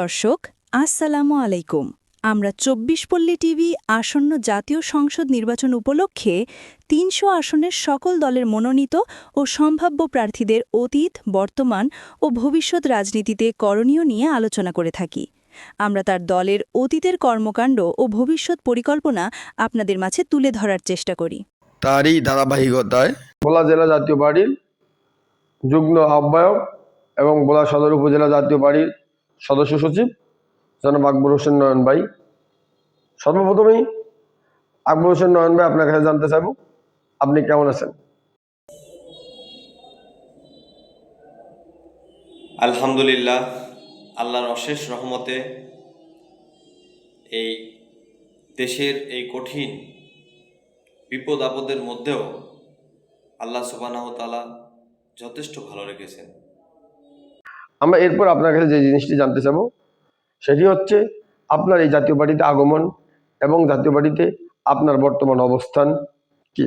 দর্শক আসসালামু আলাইকুম। আমরা চব্বিশ পল্লী টিভি আসন্ন জাতীয় সংসদ নির্বাচন উপলক্ষে তিনশো আসনের সকল দলের মনোনীত ও সম্ভাব্য প্রার্থীদের অতীত বর্তমান ও ভবিষ্যৎ রাজনীতিতে করণীয় নিয়ে আলোচনা করে থাকি। আমরা তার দলের অতীতের কর্মকাণ্ড ও ভবিষ্যৎ পরিকল্পনা আপনাদের মাঝে তুলে ধরার চেষ্টা করি। তারই ধারাবাহিকতায় ভোলা জেলা জাতীয় পার্টির যুগ্ম আহ্বায়ক এবং ভোলা সদর উপজেলা জাতীয় পার্টির সদস্য সচিব, জনাব আকবর হোসেন নয়ন ভাই। সর্বপ্রথমেই আকবর হোসেন নয়ন ভাই আপনার কাছে জানতে চাইব, আপনি কেমন আছেন? আলহামদুলিল্লাহ, আল্লাহর অশেষ রহমতে এই দেশের এই কঠিন বিপদ আপদের মধ্যেও আল্লাহ সুবানাহ তালা যথেষ্ট ভালো রেখেছেন। আমরা এরপর আপনার কাছে যে জিনিসটি জানতে চাবো, সেটি হচ্ছে আপনার এই জাতীয় পার্টিতে আগমন এবং জাতীয় পার্টিতে আপনার বর্তমান অবস্থান কি?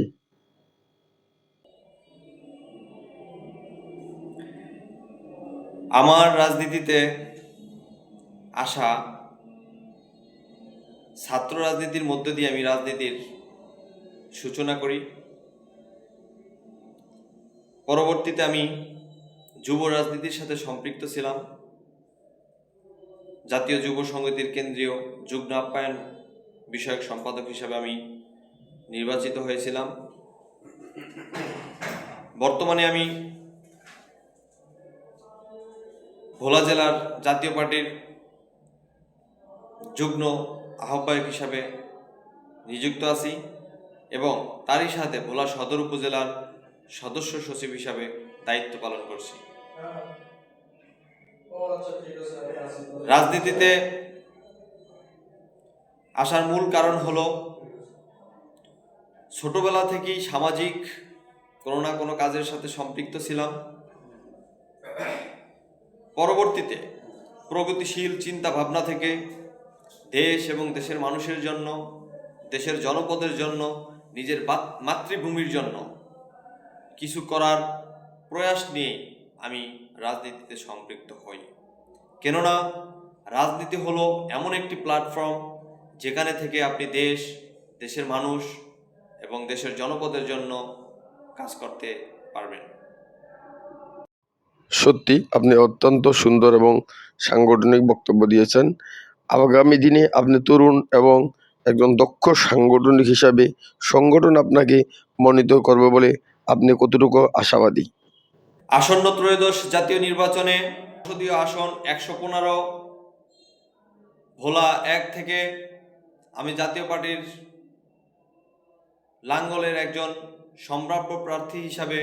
আমার রাজনীতিতে আসা ছাত্র রাজনীতির মধ্যে দিয়ে আমি রাজনীতির সূচনা করি। পরবর্তীতে আমি যুব রাজনীতির সাথে সম্পৃক্ত ছিলাম। জাতীয় যুব সংগতির কেন্দ্রীয় যুগ্ম আপ্যায়ন বিষয়ক সম্পাদক হিসাবে আমি নির্বাচিত হয়েছিলাম। বর্তমানে আমি ভোলা জেলার জাতীয় পার্টির যুগ্ম আহ্বায়ক হিসাবে নিযুক্ত আছি এবং তারই সাথে ভোলা সদর উপজেলার সদস্য সচিব হিসাবে দায়িত্ব পালন করছি। রাজনীতিতে আসার মূল কারণ হলো ছোটবেলা থেকেই সামাজিক কোনো না কোনো কাজের সাথে সম্পৃক্ত ছিলাম। পরবর্তীতে প্রগতিশীল চিন্তা ভাবনা থেকে দেশ এবং দেশের মানুষের জন্য, দেশের জনপদের জন্য, নিজের মাতৃভূমির জন্য কিছু করার প্রয়াস নিয়ে আমি রাজনীতিতে সম্পৃক্ত হই। কেননা রাজনীতি হলো এমন একটি প্ল্যাটফর্ম যেখানে থেকে আপনি দেশ, দেশের মানুষ এবং দেশের জনপদের জন্য কাজ করতে পারবেন। সত্যি, আপনি অত্যন্ত সুন্দর এবং সাংগঠনিক বক্তব্য দিয়েছেন। আগামী দিনে আপনি তরুণ এবং একজন দক্ষ সাংগঠনিক হিসাবে সংগঠন আপনাকে মনোনীত করবে বলে আপনি কতটুকু আশাবাদী? আসন্ন ত্রয়োদশ জাতীয় নির্বাচনে সংসদীয় আসন একশো পনেরো, ভোলা এক থেকে আমি জাতীয় পার্টির লাঙ্গলের একজন সম্ভাব্য প্রার্থী হিসাবে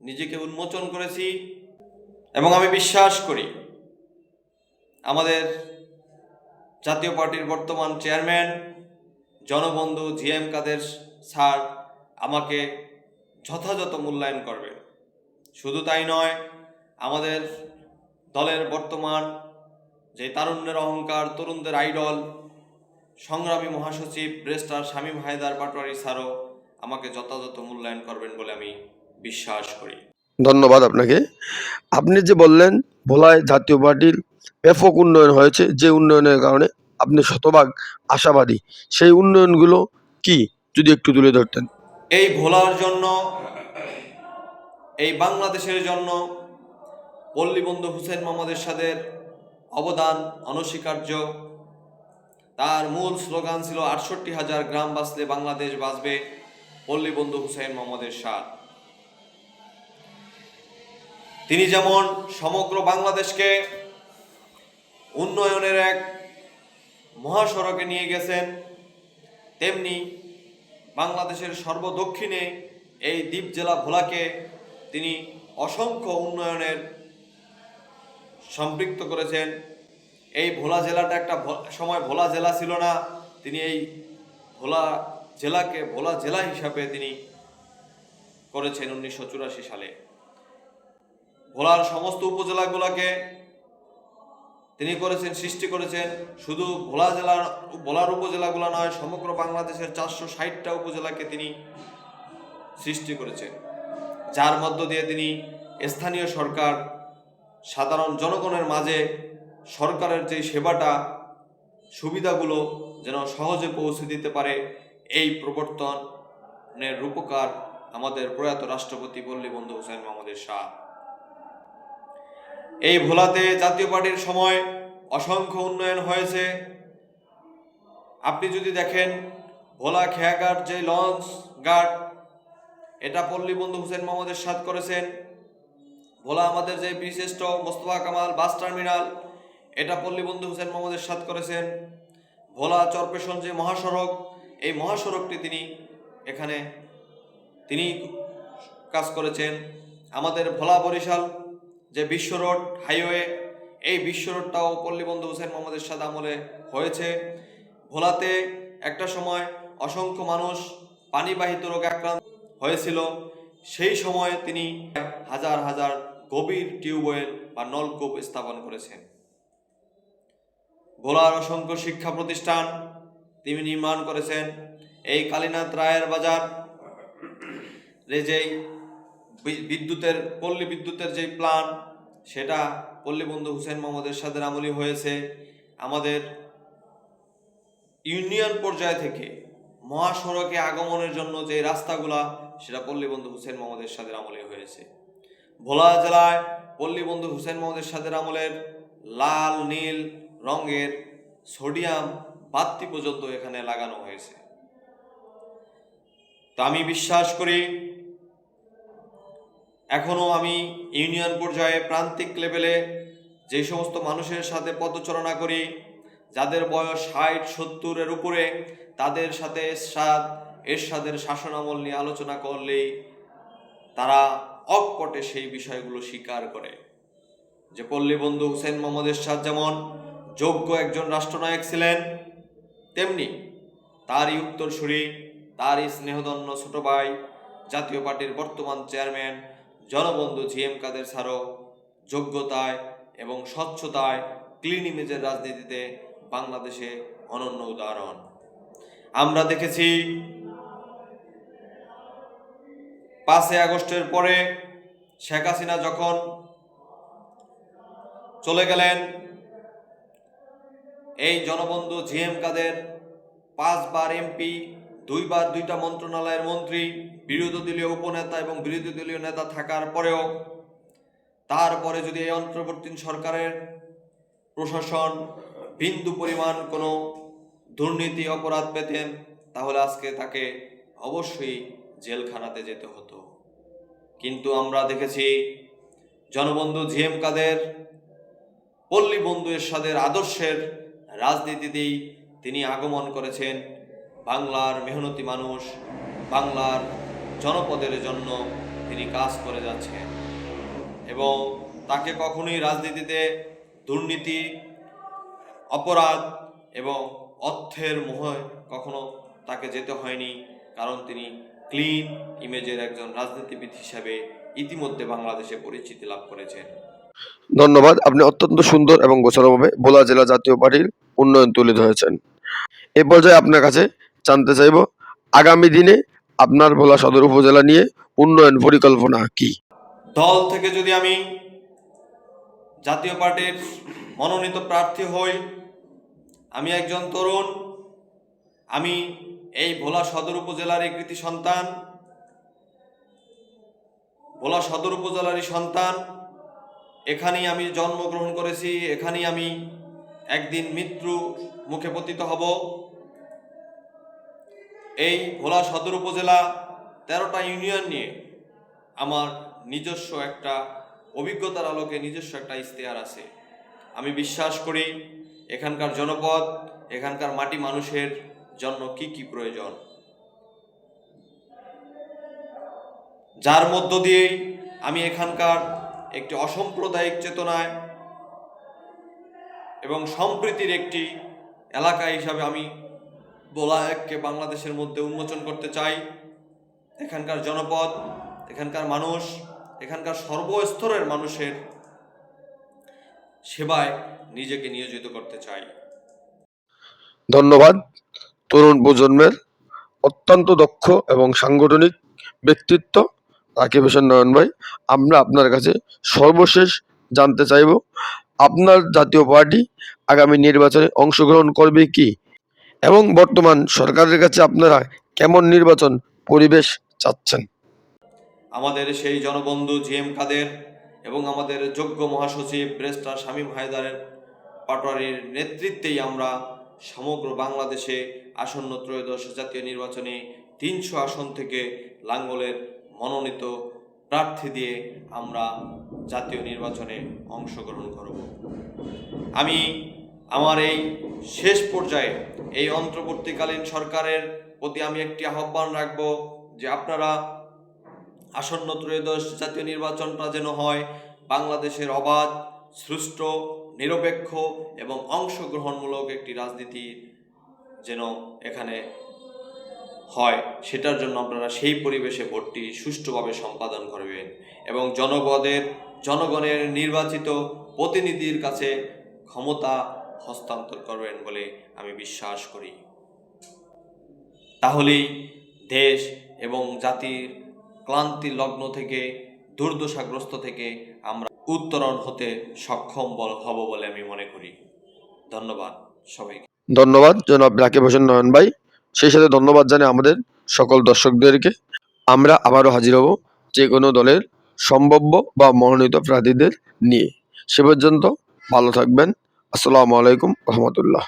নিজেকে উন্মোচন করেছি এবং আমি বিশ্বাস করি আমাদের জাতীয় পার্টির বর্তমান চেয়ারম্যান, জনবন্ধু জি এম কাদের স্যার আমাকে যথাযথ মূল্যায়ন করবেন। শুধু তাই নয় আমাদের দলের বর্তমান যে তারুণ্যের অহংকার তরুণদের আইডল সংগ্রামী মহাসচিব ব্রেস্টার শামীম হায়দার পাটোয়ারি স্যারও আমাকে যথাযথ মূল্যায়ন করবেন বলে আমি বিশ্বাস করি। ধন্যবাদ আপনাকে। আপনি যে বললেন ভোলায় জাতীয় পার্টির ব্যাপক উন্নয়ন হয়েছে যে উন্নয়নের কারণে আপনি শতভাগ আশাবাদী। সেই উন্নয়নগুলো কি? যদি একটু তুলে ধরতেন। এই ভোলার জন্য এই বাংলাদেশের জন্য পল্লীবন্ধু হুসেন মোহাম্মদ এরশাদের অবদান অনস্বীকার্য। তার মূল স্লোগান ছিল, আটষট্টি হাজার গ্রাম বাঁচলে বাংলাদেশ বাঁচবে পল্লীবন্ধু হুসেন মোহাম্মদ এরশাদ তিনি যেমন সমগ্র বাংলাদেশকে উন্নয়নের এক মহাসড়কে নিয়ে গেছেন, তেমনি বাংলাদেশের সর্বদক্ষিণে এই দ্বীপ জেলা ভোলাকে তিনি অসংখ্য উন্নয়নের সম্পৃক্ত করেছেন। এই ভোলা জেলাটা একটা সময় ভোলা জেলা ছিল না। তিনি এই ভোলা জেলাকে ভোলা জেলা হিসাবে তিনি করেছেন উনিশশো চুরাশি সালে। ভোলার সমস্ত উপজেলাগুলোকে তিনি করেছেন, সৃষ্টি করেছেন। শুধু ভোলা জেলার ভোলার উপজেলাগুলো নয়, সমগ্র বাংলাদেশের চারশো ষাটটা উপজেলাকে তিনি সৃষ্টি করেছেন। যার মধ্য দিয়ে তিনি স্থানীয় সরকার, সাধারণ জনগণের মাঝে সরকারের যে সেবাটা, সুবিধাগুলো যেন সহজে পৌঁছে দিতে পারে, এই প্রবর্তনের রূপকার আমাদের প্রয়াত রাষ্ট্রপতি পল্লী বন্ধু হোসেন মোহাম্মদের শাহ এই ভোলাতে জাতীয় পার্টির সময় অসংখ্য উন্নয়ন হয়েছে। আপনি যদি দেখেন, ভোলা খেয়াঘাট যে লঞ্চ ঘাট এটা পল্লী বন্ধু হোসেন মোহাম্মদের সাথ করেছেন। ভোলা আমাদের যে বিশিষ্ট মোস্তফা কামাল বাস টার্মিনাল, এটা পল্লী বন্ধু হোসেন মোহাম্মদের সাথ করেছেন। ভোলা চরপেশন যে মহাসড়ক, এই মহাসড়কটি তিনি এখানে তিনি কাজ করেছেন। আমাদের ভোলা বরিশাল যে বিশ্ব রোড হাইওয়ে, এই বিশ্ব রোডটাও পল্লীবন্ধু হোসেন মোহাম্মদের সাথে আমলে হয়েছে। ভোলাতে একটা সময় অসংখ্য মানুষ পানিবাহিত রোগে আক্রান্ত হয়েছিল। সেই সময়ে তিনি হাজার হাজার গভীর টিউবওয়েল বা নলকূপ স্থাপন করেছেন। ভোলার অসংখ্য শিক্ষা প্রতিষ্ঠান তিনি নির্মাণ করেছেন। এই কালীনাথ রায়ের বাজার যেই বিদ্যুতের, পল্লী বিদ্যুতের যে প্ল্যান সেটা পল্লী বন্ধু হুসেন মোহাম্মদের সাথে আমলি হয়েছে। আমাদের ইউনিয়ন পর্যায় থেকে মহাসড়কে আগমনের জন্য যে রাস্তাগুলা সেটা পল্লী বন্ধু হুসেন মোহাম্মদের সাদের আমলে হয়েছে। ভোলা জেলায় পল্লী বন্ধু হুসেন মোহাম্মদের সাদের আমলের লাল, নীল রঙের সোডিয়াম বাতি পর্যন্ত এখানে লাগানো হয়েছে। তা আমি বিশ্বাস করি, এখনও আমি ইউনিয়ন পর্যায়ে প্রান্তিক লেভেলে যে সমস্ত মানুষের সাথে পদচারণা করি, যাদের বয়স ষাট, সত্তরের উপরে, তাদের সাথে এরশাদ এরশাদের শাসনামল নিয়ে আলোচনা করলেই তারা অকপটে সেই বিষয়গুলো স্বীকার করে। যে পল্লী বন্ধু হুসেন মোহাম্মদ এরশাদ যেমন যোগ্য একজন রাষ্ট্রনায়ক ছিলেন, তেমনি তারই উত্তরসূরি, তারই স্নেহধন্য ছোট ভাই, জাতীয় পার্টির বর্তমান চেয়ারম্যান, জনবন্ধু জি এম কাদের স্যারও যোগ্যতায় এবং স্বচ্ছতায় ক্লিন ইমেজের রাজনীতিতে বাংলাদেশে অনন্য উদাহরণ। আমরা দেখেছি পাঁচই আগস্টের পরে শেখ হাসিনা যখন চলে গেলেন, এই জনবন্ধু জি এম কাদের, পাঁচবার এমপি, দুইবার দুইটা মন্ত্রণালয়ের মন্ত্রী, বিরোধী দলীয় উপনেতা এবং বিরোধী দলীয় নেতা থাকার পরেও তারপরে যদি এই অন্তর্বর্তী সরকারের প্রশাসন বিন্দু পরিমাণ কোনো দুর্নীতি, অপরাধ পেতেন, তাহলে আজকে তাকে অবশ্যই জেলখানাতে যেতে হতো। কিন্তু আমরা দেখেছি, জনবন্ধু জি এম কাদের, পল্লী বন্ধু এরশাদের আদর্শের রাজনীতিতেই তিনি আগমন করেছেন। বাংলার মেহনতি মানুষ, বাংলার জনপদের জন্য তিনি কাজ করে যাচ্ছেন। এবং তাকে কখনোই রাজনীতিতে দুর্নীতি, অপরাধ এবং অর্থের মোহে কখনো তাকে যেতে হয়নি, কারণ তিনি ক্লিন ইমেজের একজন রাজনীতিবিদ হিসাবে ইতিমধ্যে বাংলাদেশে পরিচিতি লাভ করেছেন। ধন্যবাদ আপনি অত্যন্ত সুন্দর এবং গোছানোভাবে ভোলা জেলা জাতীয় পার্টির উন্নয়ন তুলে ধরেছেন। এ পর্যায়ে আপনার কাছে জানতে চাইব আগামী দিনে আপনার ভোলা সদর উপজেলা নিয়ে উন্নয়ন পরিকল্পনা কি? দল থেকে যদি আমি জাতীয় পার্টির মনোনীত প্রার্থী হই আমি একজন তরুণ আমি এই ভোলা সদর উপজেলার কৃতি সন্তান, ভোলা সদর উপজেলারই সন্তান, এখানেই আমি জন্মগ্রহণ করেছি, এখানেই আমি একদিন মৃত্যু মুখে পতিত হব। এই ভোলা সদর উপজেলা তেরোটা ইউনিয়ন নিয়ে আমার নিজস্ব একটা অভিজ্ঞতার আলোকে নিজস্ব একটা ইশতেহার আছে। আমি বিশ্বাস করি, এখানকার জনপদ, এখানকার মাটি মানুষের জন্য কি কি প্রয়োজন? যার মধ্য দিয়েই আমি এখানকার একটি অসাম্প্রদায়িক চেতনায় এবং সম্প্রীতির একটি এলাকা হিসাবে আমি বোলায়ককে বাংলাদেশের মধ্যে উন্মোচন করতে চাই। এখানকার জনপদ, এখানকার মানুষ, এখানকার সর্বস্তরের মানুষের সেবায় নিজেকে নিয়োজিত করতে চাই। ধন্যবাদ। তরুণ প্রজন্মের অত্যন্ত দক্ষ এবং সাংগঠনিক ব্যক্তিত্ব রাকিব হোসেন নয়ন ভাই। আমরা আপনার কাছে সর্বশেষ জানতে চাইব, আপনার জাতীয় পার্টি আগামী নির্বাচনে অংশগ্রহণ করবে কি? এবং বর্তমান সরকারের কাছে আপনারা কেমন নির্বাচন পরিবেশ চাচ্ছেন? আমাদের সেই জনবন্ধু জি এম কাদের এবং আমাদের যোগ্য মহাসচিব ব্রেস্টার শামীম হায়দারের পাটোয়ারির নেতৃত্বেই আমরা সমগ্র বাংলাদেশে আসন্ন ত্রয়োদশ জাতীয় নির্বাচনে তিনশো আসন থেকে লাঙ্গলের মনোনীত প্রার্থী দিয়ে আমরা জাতীয় নির্বাচনে অংশগ্রহণ করব। আমি আমার এই শেষ পর্যায়ে এই অন্তর্বর্তীকালীন সরকারের প্রতি আমি একটি আহ্বান রাখব যে আপনারা আসন্ন ত্রয়োদশ জাতীয় নির্বাচনটা যেন হয় বাংলাদেশের অবাধ, সুষ্ঠু, নিরপেক্ষ এবং অংশগ্রহণমূলক একটি রাজনীতি যেন এখানে হয়, সেটার জন্য আপনারা সেই পরিবেশে ভোটটি সুষ্ঠুভাবে সম্পাদন করবেন এবং জনগণের জনগণের নির্বাচিত প্রতিনিধির কাছে ক্ষমতা হস্তান্তর করবেন বলে আমি বিশ্বাস করি। তাহলেই দেশ এবং জাতির ক্লান্তি লগ্ন থেকে, দুর্দশাগ্রস্ত থেকে আমরা উত্তরণ হতে সক্ষম হব বলে আমি মনে করি। ধন্যবাদ সবাইকে। ধন্যবাদ, জনাব রাকিব হোসেন নয়ন ভাই। সেই সাথে ধন্যবাদ জানাই আমাদের সকল দর্শকদেরকে। আমরা আবারও হাজির হব যে কোনো দলের সম্ভাব্য বা মনোনীত প্রার্থীদের নিয়ে। সে পর্যন্ত ভালো থাকবেন। আসসালামু আলাইকুম রহমতুল্লাহ।